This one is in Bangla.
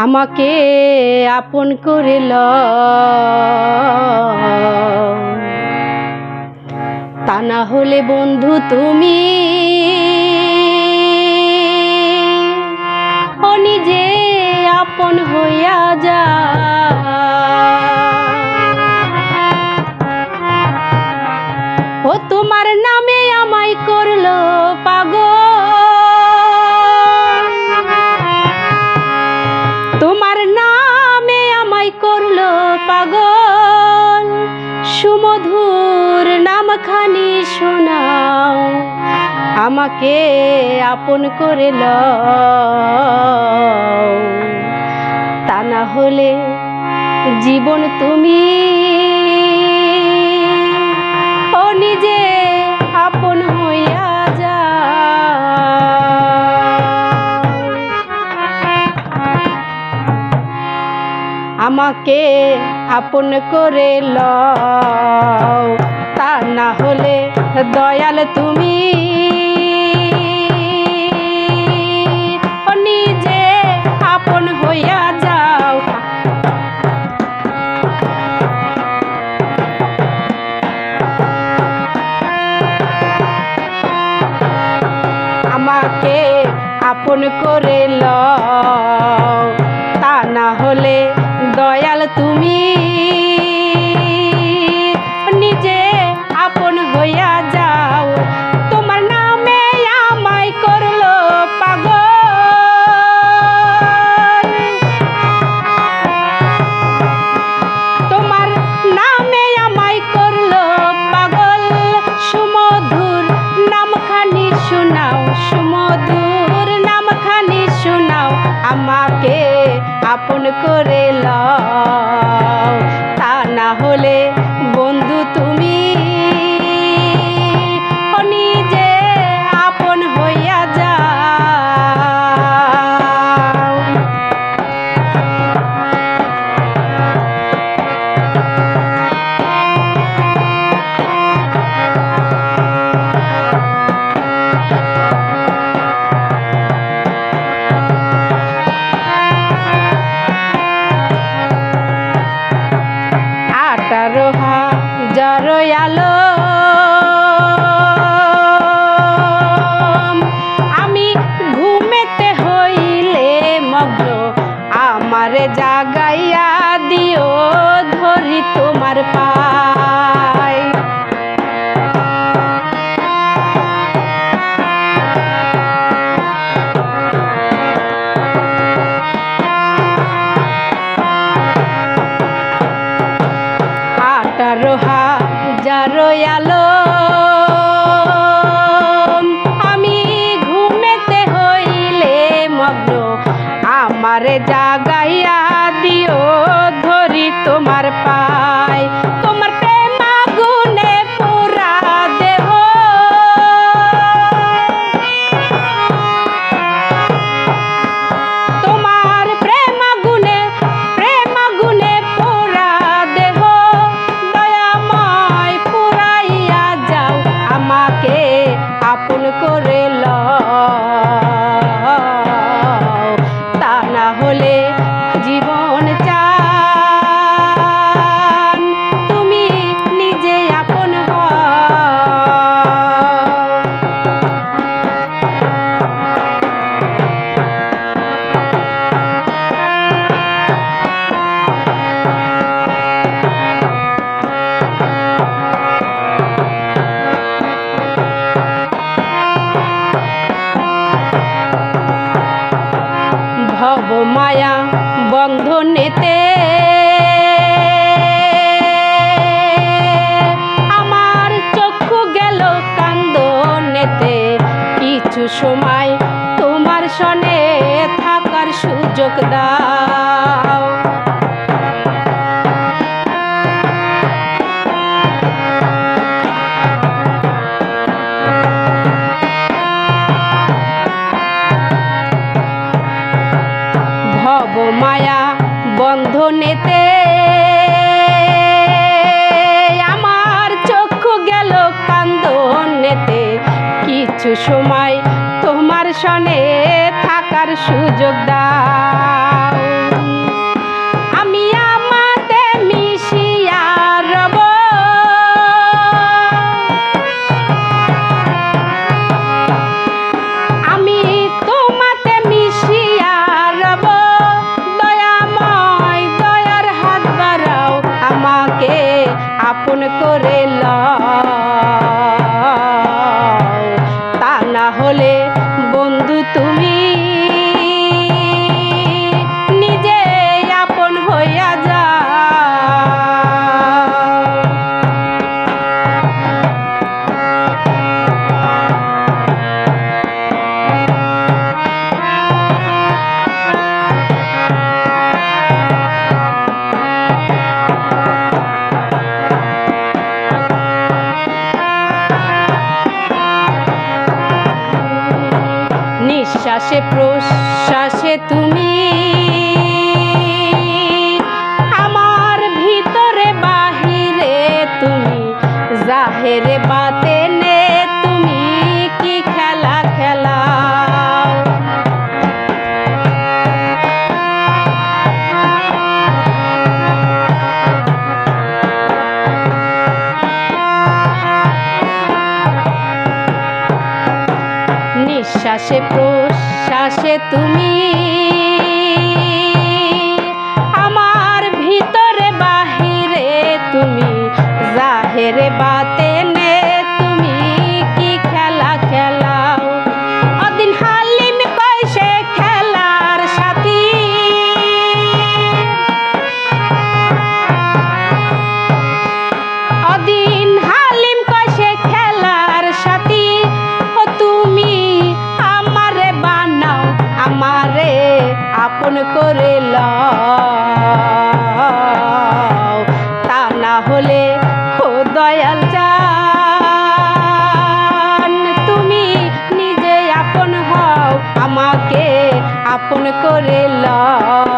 আমাকে আপন করে ল তা না হলে বন্ধু তুমি শোনাও, আমাকে আপন করে ল তা না হলে জীবন তুমি ও নিজে আপন হইয়া যা আমাকে আপন করে ল তা না হলে দয়াল তুমি। নিজে আপন হইয়া যাও। আমাকে আপন করে ল তা না হলে আপন করে লও। তা না হলে আমি ঘুমেতে হইলে মগ্ন আমার জাগা যার আলো কিছু সময়, তোমার সনে থাকার সুযোগ দাও। আমি আমাতে মিশিয়া আমি তোমাতে মিশিয়া রব। দয়াময় দয়ার হাত বাড়াও, আমাকে আপন করে লও। প্রশ্বাসে তুমি। আমার ভিতরে বাহিরে তুমি জাহেরে বাতেনে তুমি কি খেলা নিঃশ্বাসে প্রশ্বাসে তুমি। করে লও। তা না হলে ও দয়াল চান, তুমি নিজে আপন হও, আমাকে আপন করে লও।